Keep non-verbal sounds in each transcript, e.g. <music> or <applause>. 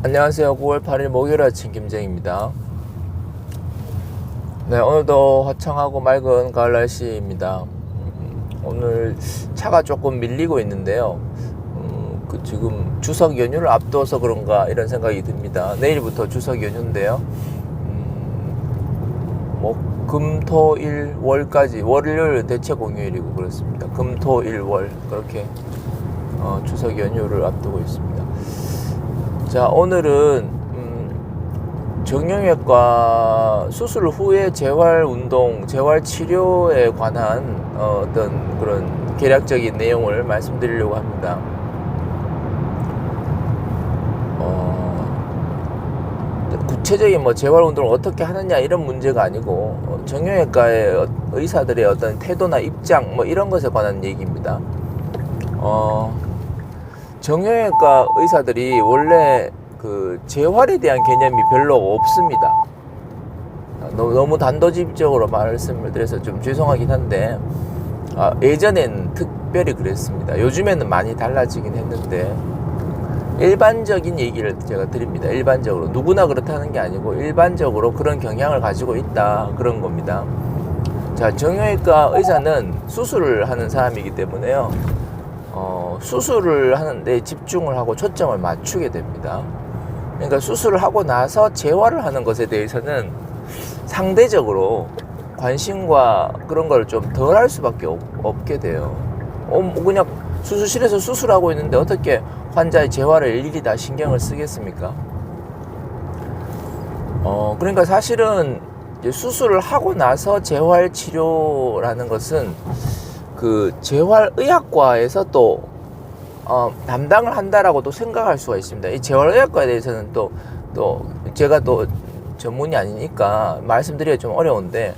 안녕하세요. 9월 8일 목요일 아침 김정입니다. 네, 오늘도 화창하고 맑은 가을 날씨입니다. 음, 오늘 차가 조금 밀리고 있는데요. 음, 그 지금 추석 연휴를 앞두어서 그런가 이런 생각이 듭니다. 내일부터 추석 연휴인데요. 음, 뭐, 금, 토, 일, 월까지, 월요일 대체 공휴일이고 그렇습니다. 금, 토, 일, 월. 그렇게 어, 추석 연휴를 앞두고 있습니다. 자 오늘은 음, 정형외과 수술 후에 재활 운동, 재활 치료에 관한 어, 어떤 그런 계략적인 내용을 말씀드리려고 합니다. 어, 구체적인 뭐 재활 운동을 어떻게 하느냐 이런 문제가 아니고 어, 정형외과의 어- 의사들의 어떤 태도나 입장 뭐 이런 것에 관한 얘기입니다. 어, 정형외과 의사들이 원래 그 재활에 대한 개념이 별로 없습니다. 너무, 너무 단도직입적으로 말씀을 드려서 좀 죄송하긴 한데 아, 예전엔 특별히 그랬습니다. 요즘에는 많이 달라지긴 했는데 일반적인 얘기를 제가 드립니다. 일반적으로 누구나 그렇다는 게 아니고 일반적으로 그런 경향을 가지고 있다 그런 겁니다. 자 정형외과 의사는 수술을 하는 사람이기 때문에요. 어, 수술을 하는데 집중을 하고 초점을 맞추게 됩니다. 그러니까 수술을 하고 나서 재활을 하는 것에 대해서는 상대적으로 관심과 그런 걸 좀 덜 할 수밖에 없, 없게 돼요. 어, 뭐 그냥 수술실에서 수술하고 있는데 어떻게 환자의 재활을 일일이 다 신경을 쓰겠습니까? 어, 그러니까 사실은 이제 수술을 하고 나서 재활 치료라는 것은 그 재활의학과에서 또 어, 담당을 한다라고도 생각할 수가 있습니다. 이 재활의학과에 대해서는 또, 또 제가 또 전문이 아니니까 말씀드리기가 좀 어려운데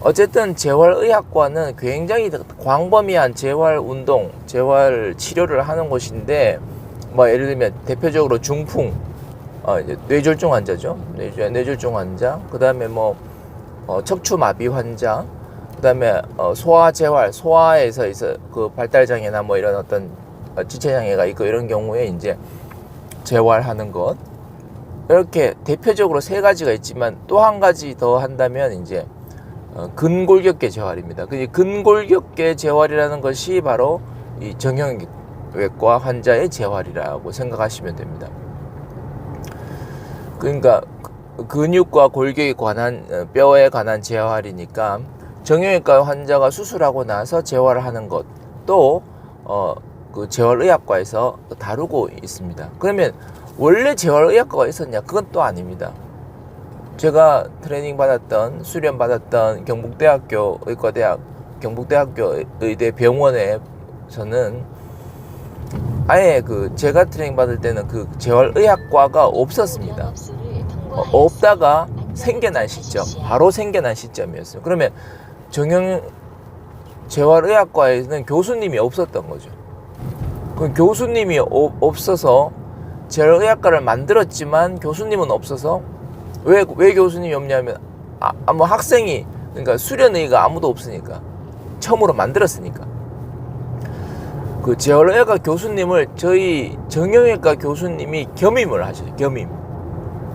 어쨌든 재활의학과는 굉장히 광범위한 재활 운동, 재활 치료를 하는 곳인데 뭐 예를 들면 대표적으로 중풍, 어, 이제 뇌졸중 환자죠. 뇌, 뇌졸중 환자, 그 다음에 뭐 어, 척추마비 환자, 그다음에 어, 소아 재활, 소아에서 있어 그 발달 장애나 뭐 이런 어떤 어, 지체 장애가 있고 이런 경우에 이제 재활하는 것 이렇게 대표적으로 세 가지가 있지만 또 한 가지 더 한다면 이제 어, 근골격계 재활입니다. 그 근골격계 재활이라는 것이 바로 이 정형외과 환자의 재활이라고 생각하시면 됩니다. 그러니까 근육과 골격에 관한 어, 뼈에 관한 재활이니까 정형외과 환자가 수술하고 나서 재활을 하는 것도 어, 그 재활의학과에서 다루고 있습니다. 그러면 원래 재활의학과가 있었냐? 그건 또 아닙니다. 제가 트레이닝 받았던 수련 받았던 경북대학교 의과대학 경북대학교 의대 병원에서는 아예 그 제가 트레이닝 받을 때는 그 재활의학과가 없었습니다. 어, 없다가 생겨난 시점, 바로 생겨난 시점이었어요. 그러면 정형 재활의학과에는 교수님이 없었던 거죠. 그 교수님이 오- 없어서 재활의학과를 만들었지만 교수님은 없어서 왜, 왜 교수님이 없냐면 아, 아, 뭐 학생이 그러니까 수련의가 아무도 없으니까 처음으로 만들었으니까 그 재활의학과 교수님을 저희 정형외과 교수님이 겸임을 하셔요. 겸임.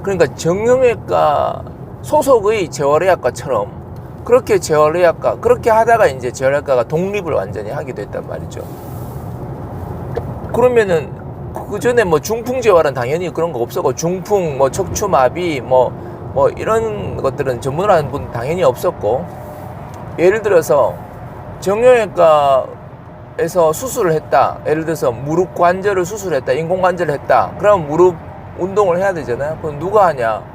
그러니까 정형외과 소속의 재활의학과처럼 그렇게 재활의학과 그렇게 하다가 이제 재활의학과가 독립을 완전히 하게 됐단 말이죠. 그러면은 그 전에 뭐 중풍 재활은 당연히 그런 거 없었고 중풍 뭐 척추마비 뭐뭐 이런 것들은 전문하는 분 당연히 없었고 예를 들어서 정형외과에서 수술을 했다. 예를 들어서 무릎 관절을 수술했다. 인공 관절을 했다. 그럼 무릎 운동을 해야 되잖아요. 그럼 누가 하냐?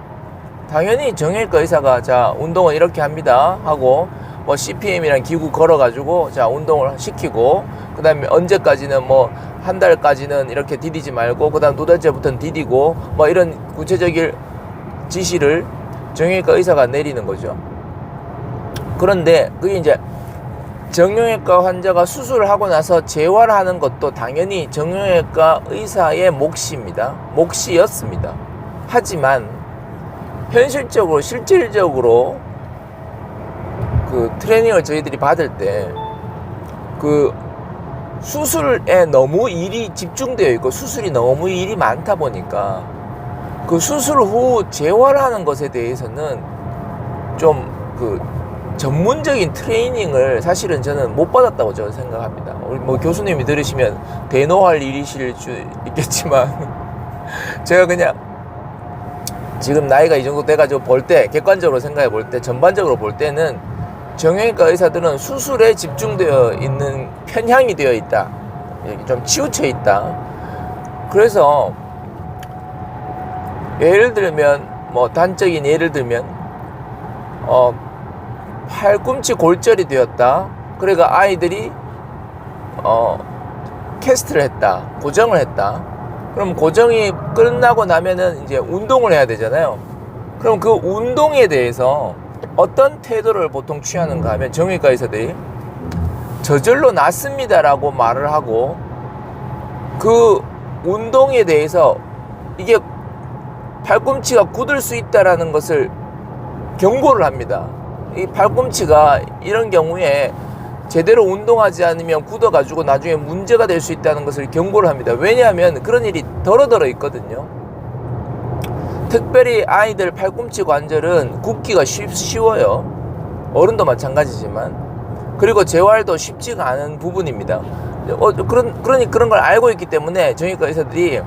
당연히 정형외과 의사가 자 운동은 이렇게 합니다 하고 뭐 CPM이란 기구 걸어가지고 자 운동을 시키고 그 다음에 언제까지는 뭐 한 달까지는 이렇게 디디지 말고 그 다음 두 달째부터는 디디고 뭐 이런 구체적인 지시를 정형외과 의사가 내리는 거죠. 그런데 그게 이제 정형외과 환자가 수술을 하고 나서 재활하는 것도 당연히 정형외과 의사의 몫입니다. 몫이었습니다. 하지만 현실적으로 실질적으로 그 트레이닝을 저희들이 받을 때 그 수술에 너무 일이 집중되어 있고 수술이 너무 일이 많다 보니까 그 수술 후 재활하는 것에 대해서는 좀 그 전문적인 트레이닝을 사실은 저는 못 받았다고 저는 생각합니다. 우리 뭐 교수님이 들으시면 대노할 일이실 수 있겠지만 <laughs> 제가 그냥 지금 나이가 이 정도 돼가지고 볼 때 객관적으로 생각해 볼 때 전반적으로 볼 때는 정형외과 의사들은 수술에 집중되어 있는 편향이 되어 있다. 예, 좀 치우쳐 있다. 그래서 예를 들면 뭐 단적인 예를 들면 어 팔꿈치 골절이 되었다. 그러니까 아이들이 어 캐스트를 했다. 고정을 했다. 그럼 고정이 끝나고 나면은 이제 운동을 해야 되잖아요. 그럼 그 운동에 대해서 어떤 태도를 보통 취하는가 하면 정형외과 의사들이 저절로 낫습니다라고 말을 하고 그 운동에 대해서 이게 팔꿈치가 굳을 수 있다라는 것을 경고를 합니다. 이 팔꿈치가 이런 경우에 제대로 운동하지 않으면 굳어가지고 나중에 문제가 될 수 있다는 것을 경고를 합니다. 왜냐하면 그런 일이 더러더러 있거든요. 특별히 아이들 팔꿈치 관절은 굽기가 쉽, 쉬워요. 어른도 마찬가지지만. 그리고 재활도 쉽지가 않은 부분입니다. 어, 그런, 그러니 그런 걸 알고 있기 때문에 정형외과 의사들이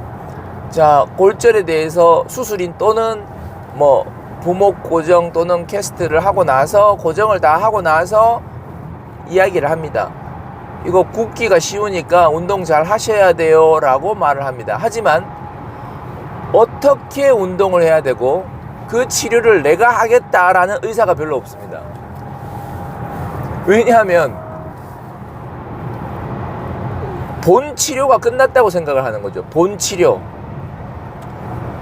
자, 골절에 대해서 수술인 또는 뭐 부목 고정 또는 캐스트를 하고 나서 고정을 다 하고 나서 이야기를 합니다. 이거 굽기가 쉬우니까 운동 잘 하셔야 돼요 라고 말을 합니다. 하지만 어떻게 운동을 해야 되고 그 치료를 내가 하겠다라는 의사가 별로 없습니다. 왜냐하면 본 치료가 끝났다고 생각을 하는 거죠. 본 치료.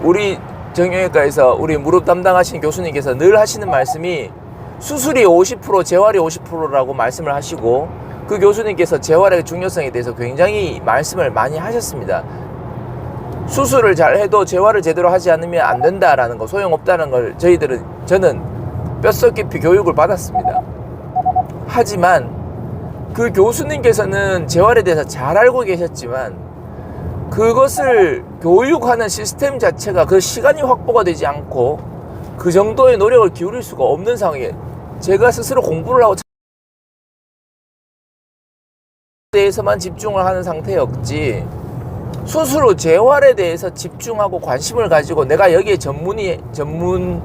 우리 정형외과에서 우리 무릎 담당하신 교수님께서 늘 하시는 말씀이 수술이 50% 재활이 50%라고 말씀을 하시고 그 교수님께서 재활의 중요성에 대해서 굉장히 말씀을 많이 하셨습니다. 수술을 잘 해도 재활을 제대로 하지 않으면 안 된다라는 거 소용없다는 걸 저희들은 저는 뼛속 깊이 교육을 받았습니다. 하지만 그 교수님께서는 재활에 대해서 잘 알고 계셨지만 그것을 교육하는 시스템 자체가 그 시간이 확보가 되지 않고 그 정도의 노력을 기울일 수가 없는 상황에 제가 스스로 공부를 하고 대해서만 집중을 하는 상태였지 후 재활에 대해서 집중하고 관심을 가지고 내가 여기에 전문이 전문가다라는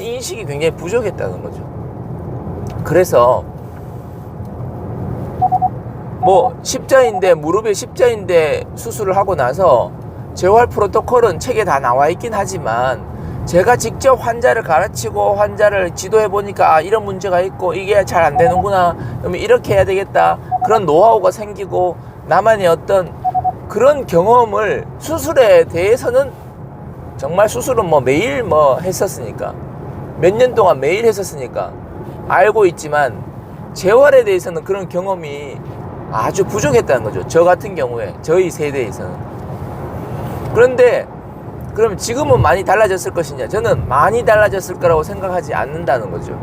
인식이 굉장히 부족했다는 거죠. 그래서 뭐 십자인대 무릎에 십자인대 수술을 하고 나서 재활 프로토콜은 책에 다 나와 있긴 하지만 제가 직접 환자를 가르치고 환자를 지도해 보니까 아, 이런 문제가 있고 이게 잘 안 되는구나. 그러면 이렇게 해야 되겠다. 그런 노하우가 생기고 나만의 어떤 그런 경험을 수술에 대해서는 정말 수술은 뭐 매일 뭐 했었으니까 몇 년 동안 매일 했었으니까 알고 있지만 재활에 대해서는 그런 경험이 아주 부족했다는 거죠. 저 같은 경우에 저희 세대에서는. 그런데 그럼 지금은 많이 달라졌을 것이냐? 저는 많이 달라졌을 거라고 생각하지 않는다는 거죠.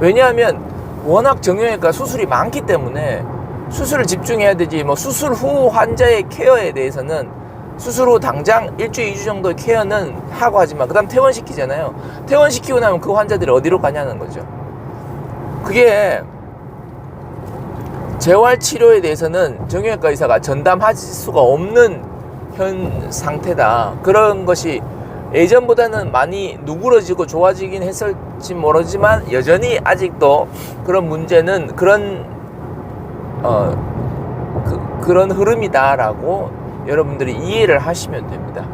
왜냐하면 워낙 정형외과 수술이 많기 때문에 수술을 집중해야 되지 뭐 수술 후 환자의 케어에 대해서는 수술 후 당장 일주일, 이주 정도의 케어는 하고 하지만 그 다음 퇴원시키잖아요. 퇴원시키고 나면 그 환자들이 어디로 가냐는 거죠. 그게 재활 치료에 대해서는 정형외과 의사가 전담할 수가 없는 현 상태다. 그런 것이 예전보다는 많이 누그러지고 좋아지긴 했을지 모르지만 여전히 아직도 그런 문제는 그런 어 그, 그런 흐름이다라고 여러분들이 이해를 하시면 됩니다.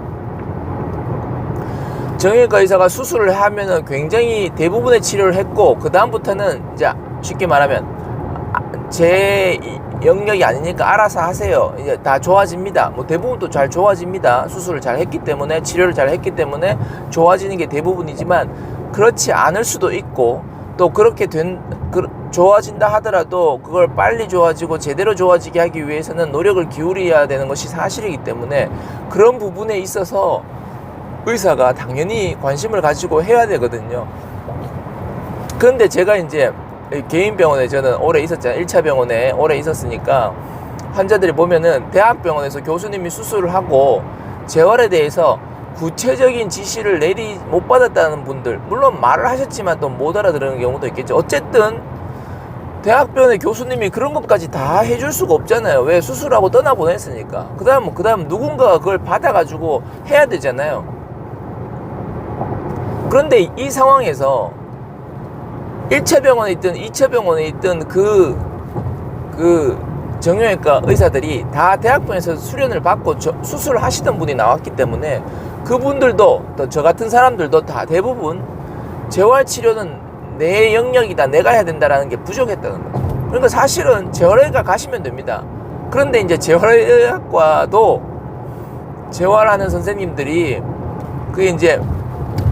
정형외과 의사가 수술을 하면은 굉장히 대부분의 치료를 했고 그 다음부터는 이제 쉽게 말하면 아, 제 영역이 아니니까 알아서 하세요. 이제 다 좋아집니다. 뭐 대부분도 잘 좋아집니다. 수술을 잘 했기 때문에 치료를 잘 했기 때문에 좋아지는 게 대부분이지만 그렇지 않을 수도 있고 또 그렇게 된 그, 좋아진다 하더라도 그걸 빨리 좋아지고 제대로 좋아지게 하기 위해서는 노력을 기울여야 되는 것이 사실이기 때문에 그런 부분에 있어서 의사가 당연히 관심을 가지고 해야 되거든요. 그런데 제가 이제 이 개인 병원에 저는 오래 있었잖아요. 1차 병원에 오래 있었으니까 환자들이 보면은 대학병원에서 교수님이 수술을 하고 재활에 대해서 구체적인 지시를 내리 못 받았다는 분들 물론 말을 하셨지만 또 못 알아들은 경우도 있겠죠. 어쨌든 대학병원의 교수님이 그런 것까지 다 해줄 수가 없잖아요. 왜 수술하고 떠나보냈으니까. 그다음 그다음 누군가가 그걸 받아가지고 해야 되잖아요. 그런데 이 상황에서 1차 병원에 있든 2차 병원에 있든 그, 그 정형외과 의사들이 다 대학병원에서 수련을 받고 저- 수술을 하시던 분이 나왔기 때문에 그분들도 또 저 같은 사람들도 다 대부분 재활치료는 내 영역이다 내가 해야 된다라는 게 부족했다는 거죠. 그러니까 사실은 재활의과 가시면 됩니다. 그런데 이제 재활의학과도 재활하는 선생님들이 그게 이제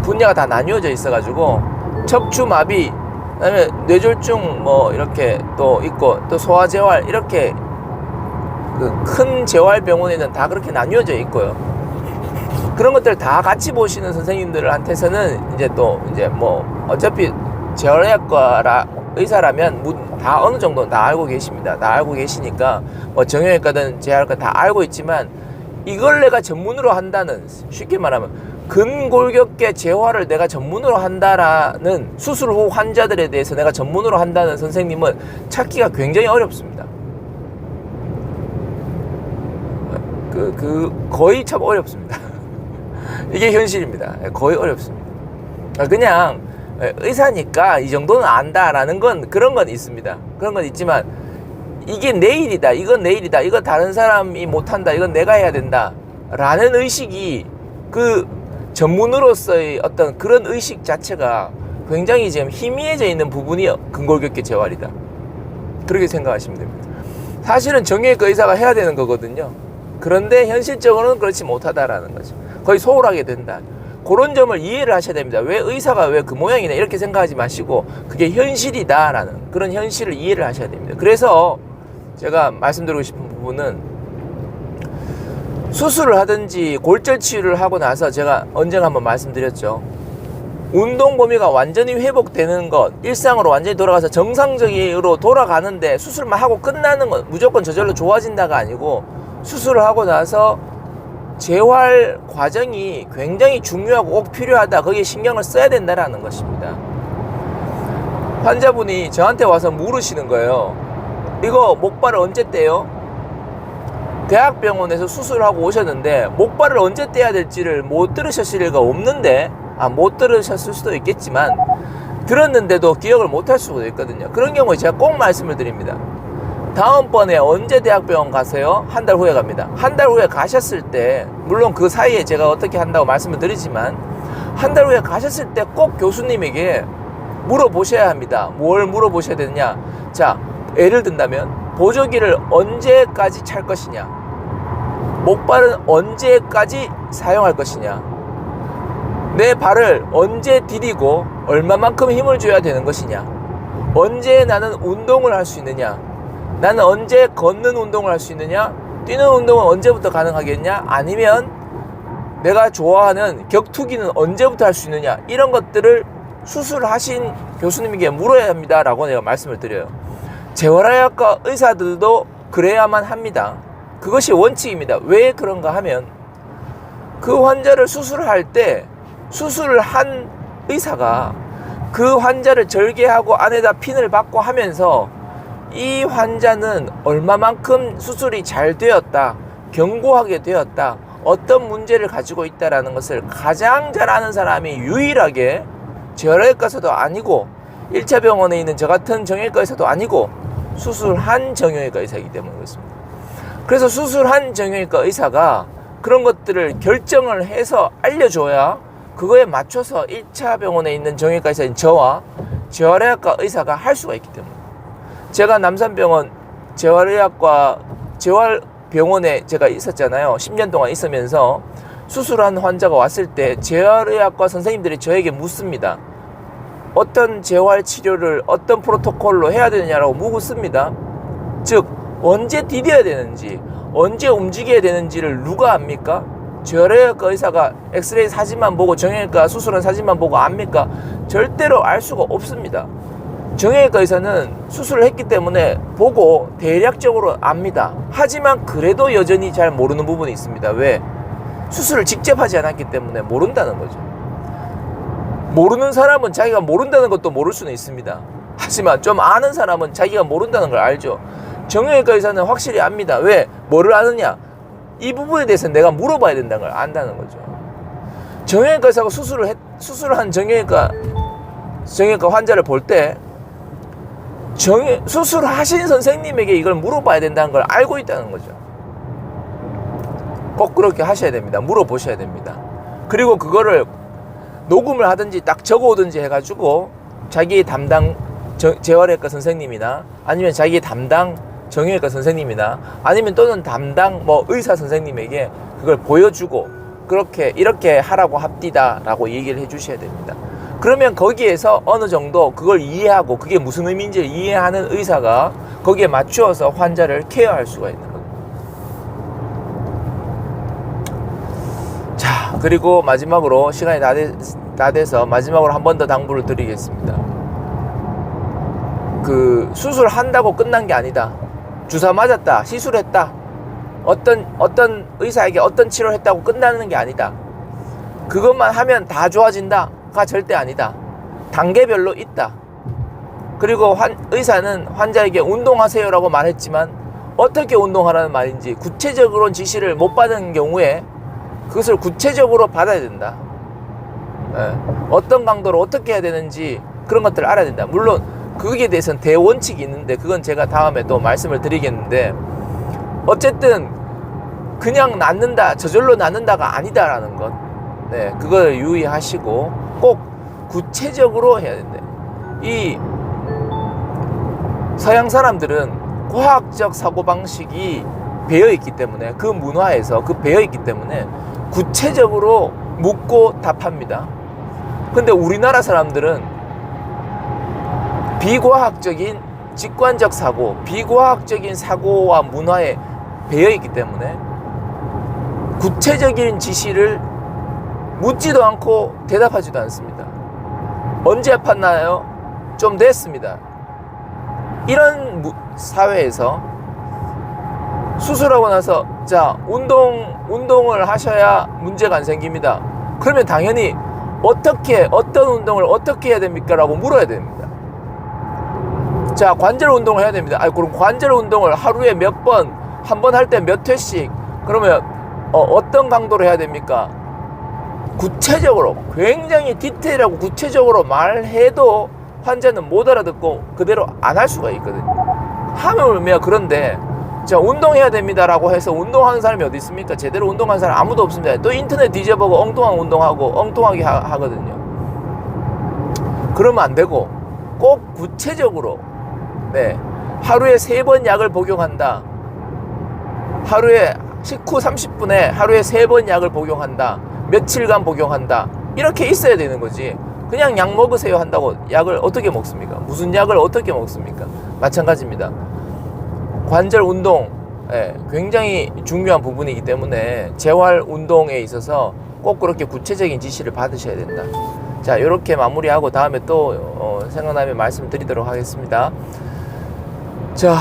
분야가 다 나뉘어져 있어 가지고 척추마비 그다음에 뇌졸중 뭐 이렇게 또 있고 또 소아재활 이렇게 그 큰 재활병원에는 다 그렇게 나뉘어져 있고요. 그런 것들 다 같이 보시는 선생님들한테서는 이제 또 이제 뭐 어차피 재활의학과라 의사라면 무- 다 어느 정도 다 알고 계십니다. 다 알고 계시니까 뭐 정형외과든 재활과 다 알고 있지만 이걸 내가 전문으로 한다는 쉽게 말하면 근골격계 재활을 내가 전문으로 한다라는 수술 후 환자들에 대해서 내가 전문으로 한다는 선생님은 찾기가 굉장히 어렵습니다. 그, 그, 거의 참 어렵습니다. <laughs> 이게 현실입니다. 거의 어렵습니다. 그냥 의사니까 이 정도는 안다라는 건 그런 건 있습니다. 그런 건 있지만 이게 내일이다. 이건 내일이다. 이거 다른 사람이 못한다. 이건 내가 해야 된다. 라는 의식이 그 전문으로서의 어떤 그런 의식 자체가 굉장히 지금 희미해져 있는 부분이 근골격계 재활이다. 그렇게 생각하시면 됩니다. 사실은 정형외과 의사가 해야 되는 거거든요. 그런데 현실적으로는 그렇지 못하다라는 거죠. 거의 소홀하게 된다. 그런 점을 이해를 하셔야 됩니다. 왜 의사가 왜 그 모양이냐 이렇게 생각하지 마시고 그게 현실이다라는 그런 현실을 이해를 하셔야 됩니다. 그래서 제가 말씀드리고 싶은 부분은 수술을 하든지 골절 치유를 하고 나서 제가 언젠가 한번 말씀드렸죠. 운동 범위가 완전히 회복되는 것, 일상으로 완전히 돌아가서 정상적으로 돌아가는데 수술만 하고 끝나는 것, 무조건 저절로 좋아진다가 아니고 수술을 하고 나서 재활 과정이 굉장히 중요하고 꼭 필요하다. 거기에 신경을 써야 된다라는 것입니다. 환자분이 저한테 와서 물으시는 거예요. 이거 목발을 언제 떼요? 대학병원에서 수술하고 오셨는데 목발을 언제 떼야 될지를 못 들으셨을 리가 없는데 아 못 들으셨을 수도 있겠지만 들었는데도 기억을 못 할 수도 있거든요. 그런 경우에 제가 꼭 말씀을 드립니다. 다음번에 언제 대학병원 가세요? 한 달 후에 갑니다. 한 달 후에 가셨을 때, 물론 그 사이에 제가 어떻게 한다고 말씀을 드리지만, 한 달 후에 가셨을 때 꼭 교수님에게 물어보셔야 합니다. 뭘 물어보셔야 되느냐? 자, 예를 든다면, 보조기를 언제까지 찰 것이냐? 목발은 언제까지 사용할 것이냐? 내 발을 언제 디디고 얼마만큼 힘을 줘야 되는 것이냐? 언제 나는 운동을 할 수 있느냐? 나는 언제 걷는 운동을 할 수 있느냐? 뛰는 운동은 언제부터 가능하겠냐? 아니면 내가 좋아하는 격투기는 언제부터 할 수 있느냐? 이런 것들을 수술하신 교수님에게 물어야 합니다 라고 내가 말씀을 드려요. 재활의학과 의사들도 그래야만 합니다. 그것이 원칙입니다. 왜 그런가 하면 그 환자를 수술할 때 수술을 한 의사가 그 환자를 절개하고 안에다 핀을 받고 하면서 이 환자는 얼마만큼 수술이 잘 되었다, 견고하게 되었다, 어떤 문제를 가지고 있다라는 것을 가장 잘 아는 사람이 유일하게 재활의과에서도 아니고 1차 병원에 있는 저 같은 정형외과 의사도 아니고 수술한 정형외과 의사이기 때문에 그렇습니다. 그래서 수술한 정형외과 의사가 그런 것들을 결정을 해서 알려줘야 그거에 맞춰서 1차 병원에 있는 정형외과 의사인 저와 재활의학과 의사가 할 수가 있기 때문에 제가 남산병원 재활의학과 재활병원에 제가 있었잖아요. 10년 동안 있으면서 수술한 환자가 왔을 때 재활의학과 선생님들이 저에게 묻습니다. 어떤 재활 치료를 어떤 프로토콜로 해야 되느냐라고 묻습니다. 즉 언제 디뎌야 되는지 언제 움직여야 되는지를 누가 압니까? 재활의학과 의사가 엑스레이 사진만 보고 정형외과 수술한 사진만 보고 압니까? 절대로 알 수가 없습니다. 정형외과 의사는 수술을 했기 때문에 보고 대략적으로 압니다. 하지만 그래도 여전히 잘 모르는 부분이 있습니다. 왜? 수술을 직접 하지 않았기 때문에 모른다는 거죠. 모르는 사람은 자기가 모른다는 것도 모를 수는 있습니다. 하지만 좀 아는 사람은 자기가 모른다는 걸 알죠. 정형외과 의사는 확실히 압니다. 왜? 뭐를 아느냐? 이 부분에 대해서 내가 물어봐야 된다는 걸 안다는 거죠. 정형외과 의사가 수술을 했, 수술을 한 정형외과 정형외과 환자를 볼 때 정형 수술하신 선생님에게 이걸 물어봐야 된다는 걸 알고 있다는 거죠. 꼭 그렇게 하셔야 됩니다. 물어보셔야 됩니다. 그리고 그거를 녹음을 하든지 딱 적어오든지 해가지고 자기 담당 저- 재활외과 선생님이나 아니면 자기 담당 정형외과 선생님이나 아니면 또는 담당 뭐 의사 선생님에게 그걸 보여주고 그렇게 이렇게 하라고 합디다라고 얘기를 해주셔야 됩니다. 그러면 거기에서 어느 정도 그걸 이해하고 그게 무슨 의미인지를 이해하는 의사가 거기에 맞추어서 환자를 케어할 수가 있는 거예요. 자, 그리고 마지막으로 시간이 다, 돼, 다 돼서 마지막으로 한 번 더 당부를 드리겠습니다. 그 수술한다고 끝난 게 아니다. 주사 맞았다. 시술했다. 어떤 어떤 의사에게 어떤 치료를 했다고 끝나는 게 아니다. 그것만 하면 다 좋아진다가 절대 아니다. 단계별로 있다. 그리고 환, 의사는 환자에게 운동하세요라고 말했지만 어떻게 운동하라는 말인지 구체적으로 지시를 못 받은 경우에 그것을 구체적으로 받아야 된다. 예, 어떤 강도로 어떻게 해야 되는지 그런 것들을 알아야 된다. 물론 거기에 대해서는 대원칙이 있는데 그건 제가 다음에 또 말씀을 드리겠는데 어쨌든 그냥 낫는다 저절로 낫는다가 아니다라는 것. 네, 그걸 유의하시고 꼭 구체적으로 해야 된다. 이 서양 사람들은 과학적 사고 방식이 배어 있기 때문에 그 문화에서 그 배어 있기 때문에 구체적으로 묻고 답합니다. 근데 우리나라 사람들은 비과학적인 직관적 사고, 비과학적인 사고와 문화에 배어 있기 때문에 구체적인 지시를 묻지도 않고 대답하지도 않습니다. 언제 아팠나요? 좀 됐습니다. 이런 무- 사회에서 수술하고 나서 자 운동 운동을 하셔야 문제가 안 생깁니다. 그러면 당연히 어떻게 어떤 운동을 어떻게 해야 됩니까라고 물어야 됩니다. 자 관절 운동을 해야 됩니다. 아 그럼 관절 운동을 하루에 몇 번 한 번 할 때 몇 회씩 그러면 어, 떤 강도로 해야 됩니까? 구체적으로 굉장히 디테일하고 구체적으로 말해도 환자는 못 알아듣고 그대로 안 할 수가 있거든요. 하물며 그런데 자 운동해야 됩니다라고 해서 운동하는 사람이 어디 있습니까? 제대로 운동하는 사람 아무도 없습니다. 또 인터넷 뒤져보고 엉뚱한 운동하고 엉뚱하게 하, 하거든요. 그러면 안 되고 꼭 구체적으로 네 하루에 세 번 약을 복용한다. 하루에 식후 30분에 하루에 세 번 약을 복용한다. 며칠간 복용한다. 이렇게 있어야 되는 거지. 그냥 약 먹으세요 한다고 약을 어떻게 먹습니까? 무슨 약을 어떻게 먹습니까? 마찬가지입니다. 관절 운동 예, 굉장히 중요한 부분이기 때문에 재활 운동에 있어서 꼭 그렇게 구체적인 지시를 받으셔야 된다. 자, 이렇게 마무리하고 다음에 또 어, 생각나면 말씀드리도록 하겠습니다. 자,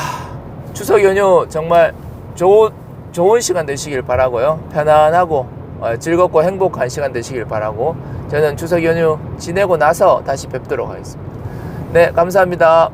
추석 연휴 정말 좋은 좋은 시간 되시길 바라고요. 편안하고 어, 즐겁고 행복한 시간 되시길 바라고 저는 추석 연휴 지내고 나서 다시 뵙도록 하겠습니다. 네, 감사합니다.